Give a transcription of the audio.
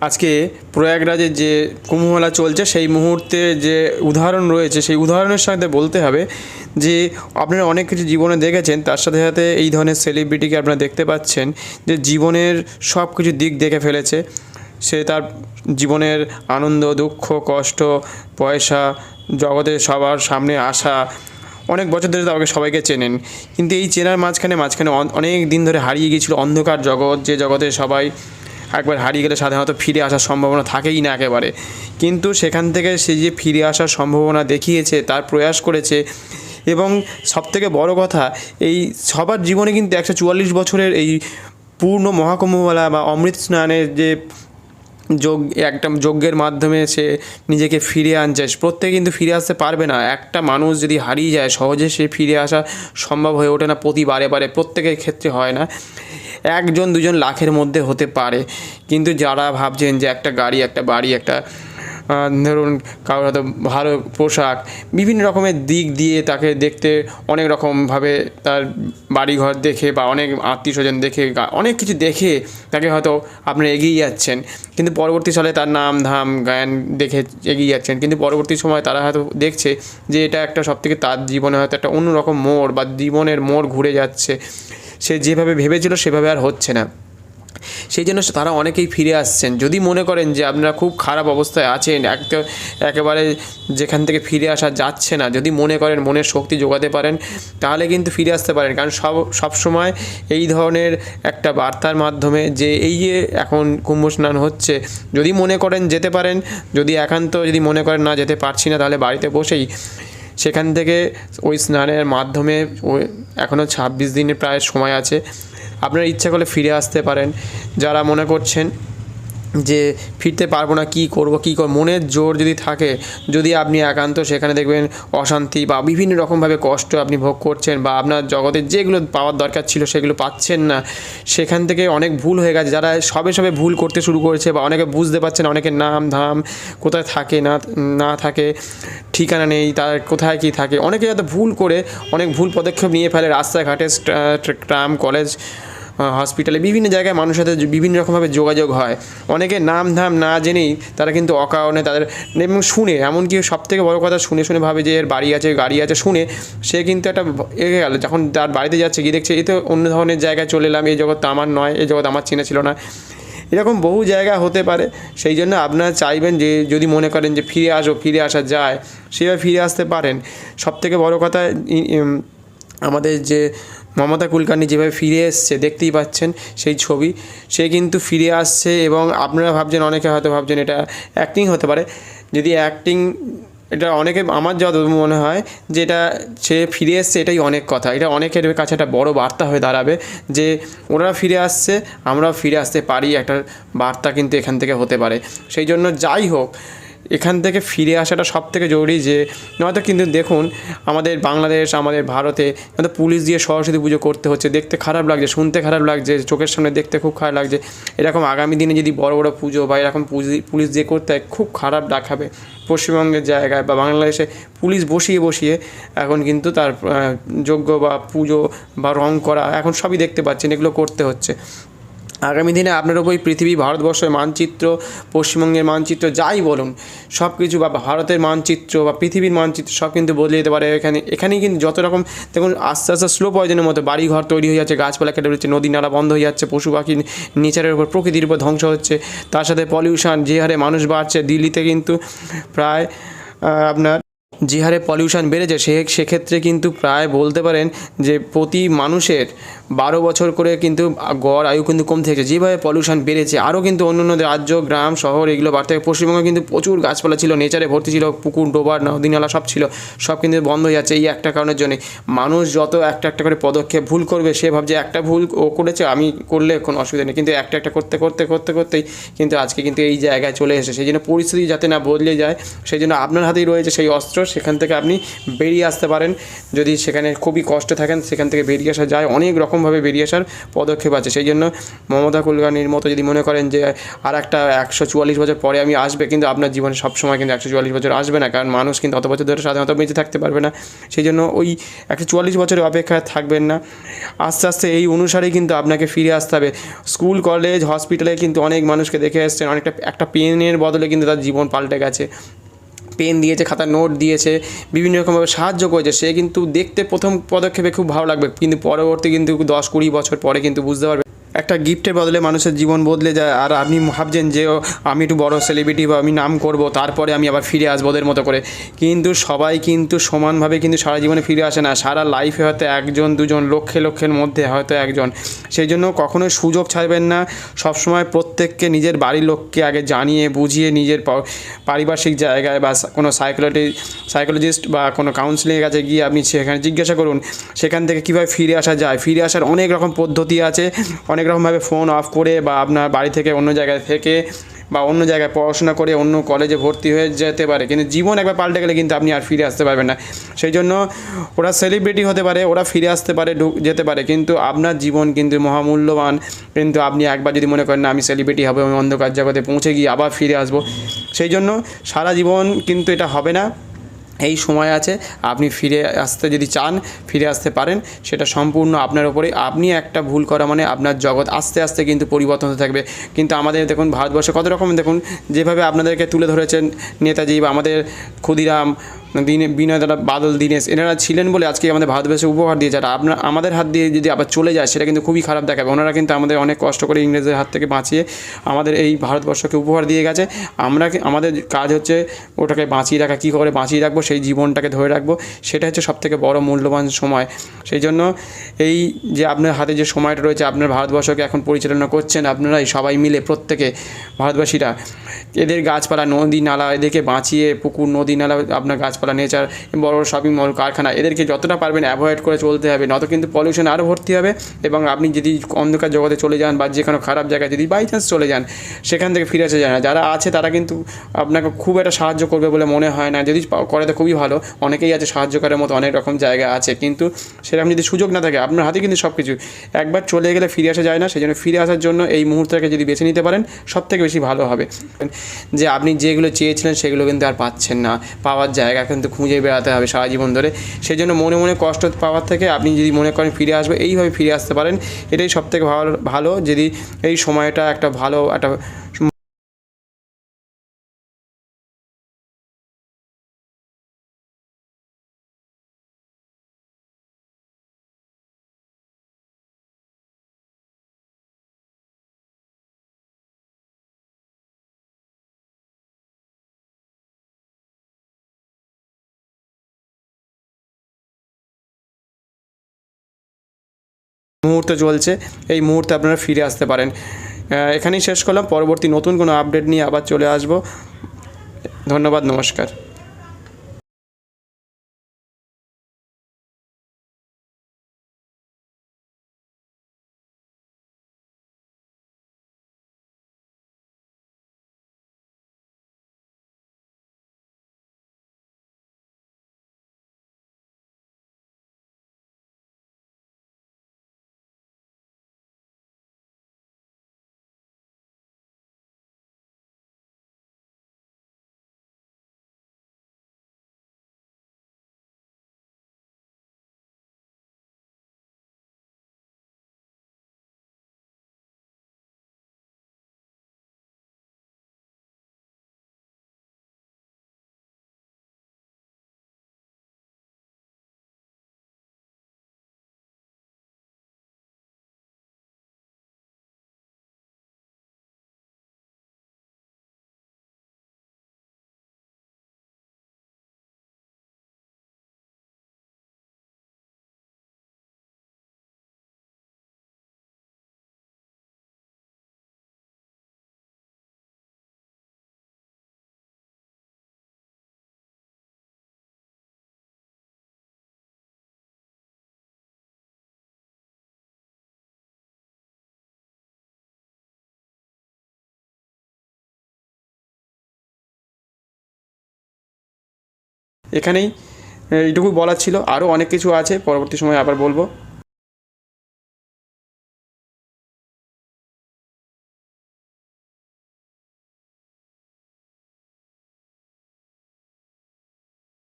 আজকে প্রয়াগরাজের যে কুম্ভমেলা চলছে, সেই মুহূর্তে যে উদাহরণ রয়েছে, সেই উদাহরণের সাথে বলতে হবে যে আপনারা অনেক কিছু জীবনে দেখেছেন, তার সাথে সাথে এই ধরনের সেলিব্রিটিকে আপনারা দেখতে পাচ্ছেন যে জীবনের সব কিছু দিক দেখে ফেলেছে। সে তার জীবনের আনন্দ, দুঃখ, কষ্ট, পয়সা, জগতে সবার সামনে আসা, অনেক বছর ধরে তাকে সবাইকে চেনেন। কিন্তু এই চেনার মাঝখানে মাঝখানে অন- অনেক দিন ধরে হারিয়ে গিয়েছিল অন্ধকার জগৎ, যে জগতে সবাই একবার হারিয়ে গেলে সাধারণত ফিরে আসার সম্ভাবনা থাকেই না একেবারে। কিন্তু সেখান থেকে সে যে ফিরে আসার সম্ভাবনা দেখিয়েছে, তার প্রয়াস করেছে এবং সবথেকে বড় কথা, এই সবার জীবনে কিন্তু একশো চুয়াল্লিশ বছরের এই পূর্ণ মহাকুম্ভমেলা বা অমৃত স্নানের যে যোগ, একটা যজ্ঞের মাধ্যমে সে নিজেকে ফিরে আনছে, প্রত্যেকে কিন্তু ফিরে আসতে পারবে না। একটা মানুষ যদি হারিয়ে যায়, সহজে সে ফিরে আসা সম্ভব হয়ে ওঠে না প্রতি বারে বারে, প্রত্যেকের ক্ষেত্রে হয় না। একজন, দুজন লাখের মধ্যে হতে পারে। কিন্তু যারা ভাবছেন যে একটা গাড়ি, একটা বাড়ি, একটা ধরুন কারোর হয়তো ভালো পোশাক, বিভিন্ন রকমের দিক দিয়ে তাকে দেখতে অনেক রকমভাবে তার বাড়িঘর দেখে বা অনেক আত্মীয় স্বজন দেখে অনেক কিছু দেখে তাকে হয়তো আপনারা এগিয়ে যাচ্ছেন। কিন্তু পরবর্তী সালে তার নাম, ধাম গায়ন দেখে এগিয়ে যাচ্ছেন। কিন্তু পরবর্তী সময় তারা হয়তো দেখছে যে এটা একটা সবথেকে তার জীবনে হয়তো একটা অন্যরকম মোড় বা জীবনের মোড় ঘুরে যাচ্ছে। সে যেভাবে ভেবেছিল সেভাবে আর হচ্ছে না। সেই জন্য তারা অনেকেই ফিরে আসছেন। যদি মনে করেন যে আপনারা খুব খারাপ অবস্থায় আছেন একেবারে যেখান থেকে ফিরে আসা যাচ্ছে না, যদি মনে করেন মনের শক্তি যোগাতে পারেন, তাহলে কিন্তু ফিরে আসতে পারেন। কারণ সব সবসময় এই ধরনের একটা বার্তার মাধ্যমে যে এই যে এখন কুম্ভ স্নান হচ্ছে, যদি মনে করেন যেতে পারেন, যদি একান্ত যদি মনে করেন না যেতে পারছি না, তাহলে বাড়িতে বসেই সেখান থেকে ওই স্নানের মাধ্যমে ওই এখনও ছাব্বিশ দিনের প্রায় সময় আছে। আপনারা ইচ্ছা করলে ফিরে আসতে পারেন। যারা মনে করছেন যে ফিরতে পারব না, কী করব কী করব। মনের জোর যদি থাকে, যদি আপনি একান্ত সেখানে দেখবেন অশান্তি বা বিভিন্ন রকমভাবে কষ্ট আপনি ভোগ করছেন বা আপনার জগতে যেগুলো পাওয়ার দরকার ছিল সেগুলো পাচ্ছেন না, সেখান থেকে অনেক ভুল হয়ে গেছে। যারা সবে সবে ভুল করতে শুরু করেছে বা অনেকে বুঝতে পারছে না, অনেকের নাম, ধাম কোথায় থাকে, না না থাকে, ঠিকানা নেই, তার কোথায় কী থাকে। অনেকে যাতে ভুল করে অনেক ভুল পদক্ষেপ নিয়ে ফেলে রাস্তাঘাটে ট্রাম, কলেজ হসপিটালে বিভিন্ন জায়গায় মানুষের সাথে বিভিন্ন রকমভাবে যোগাযোগ হয়। অনেকে নাম ধাম না জেনেই তারা কিন্তু অকারণে তাদের এবং শুনে, এমনকি সব থেকে বড়ো কথা শুনে শুনে ভাবে যে এর বাড়ি আছে, গাড়ি আছে, শুনে সে কিন্তু একটা এগিয়ে গেল। যখন তার বাড়িতে যাচ্ছে, গিয়ে দেখছে এই তো অন্য ধরনের জায়গায় চলে এলাম এই জগৎ আমার নয় এই জগৎ আমার চেনা ছিল না। এরকম বহু জায়গা হতে পারে। সেই জন্য আপনারা চাইবেন যে, যদি মনে করেন যে ফিরে আসো, ফিরে আসা যায়, সেভাবে ফিরে আসতে পারেন। সব থেকে বড়ো কথা আমাদের যে মমতা কুলকার্নি যেভাবে ফিরে এসছে, দেখতেই পাচ্ছেন সেই ছবি। সে কিন্তু ফিরে আসছে এবং আপনারা ভাবছেন, অনেকে হয়তো ভাবছেন এটা অ্যাক্টিং হতে পারে। যদি অ্যাক্টিং এটা অনেকে, আমার যত মনে হয় যে এটা, সে ফিরে এসছে এটাই অনেক কথা। এটা অনেকের কাছে একটা বড় বার্তা হয়ে দাঁড়াবে যে ওরা ফিরে আসছে, আমরাও ফিরে আসতে পারি, একটা বার্তা কিন্তু এখান থেকে হতে পারে। সেই জন্য যাই হোক এখান থেকে ফিরে আসাটা সব থেকে জরুরি যে, নয়তো কিন্তু দেখুন, আমাদের বাংলাদেশ, আমাদের ভারতে হয়তো পুলিশ দিয়ে সরস্বতী পুজো করতে হচ্ছে, দেখতে খারাপ লাগছে, শুনতে খারাপ লাগছে, চোখের সামনে দেখতে খুব খারাপ লাগছে। এরকম আগামী দিনে যদি বড় বড় পুজো বা এরকম পুলিশ দিয়ে করতে হয়, খুব খারাপ দেখাবে। পশ্চিমবঙ্গের জায়গায় বা বাংলাদেশে পুলিশ বসিয়ে বসিয়ে এখন কিন্তু তার যোগ্য বা পুজো বা রং করা এখন সবই দেখতে পাচ্ছেন, এগুলো করতে হচ্ছে। আগামী দিনে আপনার ওপর পৃথিবী, ভারতবর্ষের মানচিত্র, পশ্চিমবঙ্গের মানচিত্র, যাই বলুন সব কিছু বা ভারতের মানচিত্র বা পৃথিবীর মানচিত্র সব কিন্তু বদলে যেতে পারে এখানে। এখানেই কিন্তু যত রকম, দেখুন, আস্তে আস্তে স্লো পয়জনের মতো বাড়ি ঘর তৈরি হয়ে যাচ্ছে, গাছপালা কেটে উঠছে নদী নালা বন্ধ হয়ে যাচ্ছে, পশু পাখি নেচারের উপর, প্রকৃতির উপর ধ্বংস হচ্ছে। তার সাথে পলিউশন যে হারে মানুষ বাড়ছে, দিল্লিতে কিন্তু প্রায় আপনার যে হারে পলিউশন বেড়েছে, সে সেক্ষেত্রে কিন্তু প্রায় বলতে পারেন যে প্রতি মানুষের বারো বছর করে কিন্তু গড় আয়ু কিন্তু কমতে থাকছে যেভাবে পলিউশন বেড়েছে, আরও কিন্তু অন্য অন্য রাজ্য, গ্রাম, শহর এগুলো বাড়তে থাকে। পশ্চিমবঙ্গে কিন্তু প্রচুর গাছপালা ছিল, নেচারে ভর্তি ছিল, পুকুর, ডোবার নদী নালা সব ছিল, সব কিন্তু বন্ধ হয়ে যাচ্ছে এই একটা কারণের জন্যে। মানুষ যত একটা একটা করে পদক্ষেপ, ভুল করবে, সে ভাবছে একটা ভুল ও করেছে, আমি করলে কোনো অসুবিধা নেই। কিন্তু একটা একটা করতে করতে করতে, করতেই কিন্তু আজকে কিন্তু এই জায়গায় চলে এসেছে। সেই জন্য পরিস্থিতি যাতে না বদলে যায়, সেই জন্য আপনার হাতেই রয়েছে সেই অস্ত্র সেখান থেকে আপনি বেরিয়ে আসতে পারেন। যদি সেখানে খুবই কষ্টে থাকেন, সেখান থেকে বেরিয়ে আসা যায়। অনেক রকমভাবে বেরিয়ে আসার পদক্ষেপ আছে। সেই জন্য মমতা কুলকার্নির মতো যদি মনে করেন যে আর একটা একশো চুয়াল্লিশ বছর পরে আমি আসবে, কিন্তু আপনার জীবনে সবসময় কিন্তু একশো চুয়াল্লিশ বছর আসবে না, কারণ মানুষ কিন্তু অত বছর ধরে সাধারণত বেঁচে থাকতে পারবে না। সেই জন্য ওই একশো চুয়াল্লিশ বছরের অপেক্ষায় থাকবেন না। আস্তে আস্তে এই অনুসারেই কিন্তু আপনাকে ফিরে আসতে হবে। স্কুল, কলেজ, হসপিটালে কিন্তু অনেক মানুষকে দেখে এসছেন। অনেকটা, একটা পেনের বদলে কিন্তু তার জীবন পাল্টে গেছে। পেন দিয়েছে, খাতা নোট দিয়েছে, বিভিন্ন রকমভাবে সাহায্য করেছে, সে কিন্তু দেখতে প্রথম পদক্ষেপে খুব ভালো লাগবে। কিন্তু পরবর্তী কিন্তু দশ কুড়ি বছর পরে কিন্তু বুঝতে পারবে একটা গিফটের বদলে মানুষের জীবন বদলে যায়। আর আপনি ভাবছেন যে আমি একটু বড় সেলিব্রিটি বা আমি নাম করব, তারপরে আমি আবার ফিরে আসব ওদের মতো করে। কিন্তু সবাই কিন্তু সমানভাবে কিন্তু সারা জীবনে ফিরে আসে না। সারা লাইফে হয়তো একজন, দুজন, লক্ষে লক্ষের মধ্যে হয়তো একজন। সেই জন্য কখনোই সুযোগ ছাড়বেন না। সবসময় প্রত্যেককে নিজের বাড়ির লোককে আগে জানিয়ে, বুঝিয়ে নিজের পারিপার্শ্বিক জায়গায় বা কোনো সাইকোলজি সাইকোলজিস্ট বা কোনো কাউন্সিলিংয়ের কাছে গিয়ে আপনি সেখানে জিজ্ঞাসা করুন, সেখান থেকে কীভাবে ফিরে আসা যায়? ফিরে আসার অনেক রকম পদ্ধতি আছে, অনেক রকমভাবে ফোন অফ করে বা আপনার বাড়ি থেকে অন্য জায়গায় থেকে বা অন্য জায়গায় পড়াশোনা করে অন্য কলেজে ভর্তি হয়ে যেতে পারে। কিন্তু জীবন একবার পাল্টে গেলে কিন্তু আপনি আর ফিরে আসতে পারবেন না। সেই জন্য ওরা সেলিব্রিটি হতে পারে, ওরা ফিরে আসতে পারে যেতে পারে। কিন্তু আপনার জীবন কিন্তু মহামূল্যবান। কিন্তু আপনি একবার যদি মনে করেন, না, আমি সেলিব্রিটি হব, আমি অন্ধকার জগতে পৌঁছে গিয়ে আবার ফিরে আসব। সেই জন্য সারা জীবন কিন্তু এটা হবে না। এই সময় আছে, আপনি ফিরে আসতে যদি চান, ফিরে আসতে পারেন, সেটা সম্পূর্ণ আপনার ওপরে আপনি একটা ভুল করা মানে আপনার জগৎ আস্তে আস্তে কিন্তু পরিবর্তন হতে থাকবে। কিন্তু আমাদের দেখুন, ভারতবর্ষে কত রকম দেখুন, যেভাবে আপনাদেরকে তুলে ধরেছেন নেতাজি বা আমাদের ক্ষুদিরাম দিনে বিনয় দাদা, বাদল, দীনেশ, এনারা ছিলেন বলে আজকে আমাদের ভারতবর্ষে উপহার দিয়েছে আর আপনার আমাদের হাত দিয়ে যদি আবার চলে যায়, সেটা কিন্তু খুবই খারাপ দেখাবে। ওনারা কিন্তু আমাদের অনেক কষ্ট করে ইংরেজদের হাত থেকে বাঁচিয়ে আমাদের এই ভারতবর্ষকে উপহার দিয়ে গেছে। আমরা আমাদের কাজ হচ্ছে ওটাকে বাঁচিয়ে রাখা, কী করে বাঁচিয়ে রাখব, সেই জীবনটাকে ধরে রাখব, সেটা হচ্ছে সবথেকে বড় মূল্যবান সময়। সেই জন্য এই যে আপনার হাতে যে সময়টা রয়েছে, আপনার ভারতবর্ষকে এখন পরিচালনা করছেন আপনারাই সবাই মিলে প্রত্যেকে ভারতবাসীরা। এদের গাছপালা, নদী নালা, এদেরকে বাঁচিয়ে, পুকুর, নদী নালা, আপনার গাছপালা নেচার বড় বড় শপিং মল কারখানা, এদেরকে যতটা পারবেন অ্যাভয়েড করে চলতে হবে নত কিন্তু পলিউশন আরও ভর্তি হবে এবং আপনি যদি অন্ধকার জগতে চলে যান বা যে কোনো খারাপ জায়গায় যদি বাই চান্স চলে যান, সেখান থেকে ফিরে আসা যায় না। যারা আছে তারা কিন্তু আপনাকে খুব একটা সাহায্য করবে বলে মনে হয় না। যদি করে তো খুবই ভালো, অনেকেই আছে সাহায্য করার মতো অনেক রকম জায়গা আছে, কিন্তু সেরকম যদি সুযোগ না থাকে, আপনার হাতে কিন্তু সব কিছু একবার চলে গেলে ফিরে আসা যায় না সেই জন্য ফিরে আসার জন্য এই মুহূর্তটাকে যদি বেছে নিতে পারেন সব থেকে বেশি ভালো হবে। যে আপনি যেগুলো চেয়েছিলেন সেগুলো কিন্তু আর পাচ্ছেন না। পাওয়ার জায়গা কিন্তু খুঁজে বেড়াতে হবে সারা জীবন ধরে। সেই জন্য মনে মনে কষ্ট পাওয়ার থেকে আপনি যদি মনে করেন ফিরে আসবে, এইভাবে ফিরে আসতে পারেন। এটাই সবথেকে ভালো ভালো। যদি এই সময়টা একটা ভালো, একটা মুহূর্ত চলছে, এই মুহূর্তে আপনারা ফিরে আসতে পারেন। এখানেই শেষ করলাম। পরবর্তী নতুন কোনো আপডেট নিয়ে আবার চলে আসব। ধন্যবাদ, নমস্কার। এখানেই এইটুকু বলার ছিল। আরও অনেক কিছু আছে পরবর্তী সময় আবার বলব।